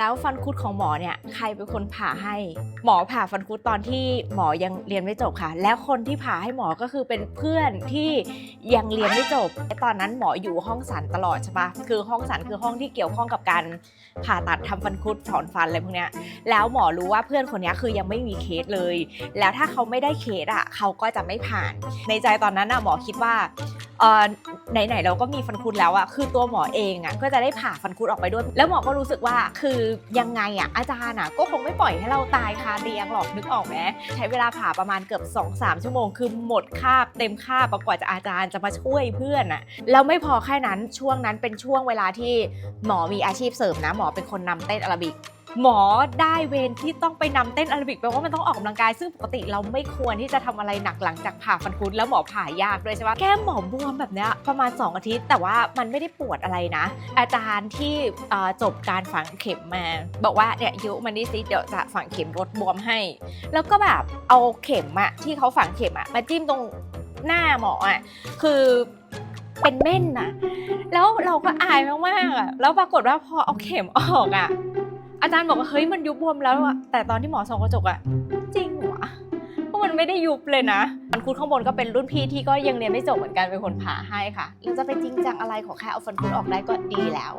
แล้วฟันคุดของหมอเนี่ยใครเป็นคนผ่าให้ หมอผ่าฟันคุดตอนที่หมอยังเรียนไม่จบค่ะ แล้วคนที่ผ่าให้หมอก็คือเป็นเพื่อนที่ยังเรียนไม่จบตอนนั้นหมออยู่ห้องสันตลอดใช่ปะคือห้องสันคือห้องที่เกี่ยวข้องกับการผ่าตัดทำฟันคุดถอนฟันอะไรพวกเนี้ยแล้วหมอรู้ว่าเพื่อนคนนี้คือยังไม่มีเคสเลย แล้วถ้าเขาไม่ได้เคสอะเขาก็จะไม่ผ่าน ในใจตอนนั้นน่ะหมอคิดว่าเออไหนๆเราก็มีฟันคุดแล้วอะคือตัวหมอเองอะก็จะได้ผ่าฟันคุดออกไปด้วย แล้วหมอก็รู้สึกว่าคือยังไงอะอาจารย์อะก็คงไม่ปล่อยให้เราตายคาเตียงหรอกนึกออกไหมใช้เวลาผ่าประมาณเกือบ 2-3 ชั่วโมง คือหมดคาบเต็มคาบกว่าจะอาจารย์จะมาช่วยเพื่อนอะแล้วไม่พอแค่นั้นช่วงนั้นเป็นช่วงเวลาที่หมอมีอาชีพเสริมนะ หมอเป็นคนนำเต้นอาราบิก หมอได้เวรที่ต้องไปนำเต้นอารบิกแปลว่ามันต้องออกกำลังกาย ซึ่งปกติเราไม่ควรที่จะทำอะไรหนักหลังจากผ่าฟันคุดแล้วหมอผ่ายากด้วยใช่ปะแก้มหมอบวมแบบนี้ประมาณ 2 อาทิตย์ แต่ว่ามันไม่ได้ปวดอะไรนะ อาจารย์ที่จบการฝังเข็มมา บอกว่าเนี่ยยุมันนี่สิเดี๋ยวจะฝังเข็มลดบวมให้ แล้วก็แบบเอาเข็มอะที่เขาฝังเข็มอะมาจิ้มตรงหน้าหมออะคือเป็นเม่นนะแล้วเราก็อายมากๆอะแล้วปรากฏว่าพอเอาเข็มออกอะ อาจารย์บอกว่าเฮ้ยมันยุบบวมแล้วอะแต่ตอนที่หมอส่องกระจกอะจริงเหรอเพราะมันไม่ได้ยุบเลยนะฟันคุดข้างบนก็เป็นรุ่นพี่ที่ก็ยังเรียนไม่จบเหมือนกันเป็นคนผ่าให้ค่ะเราจะไปจริงจังอะไรขอแค่เอาฟันคุดออกได้ก็ดีแล้ว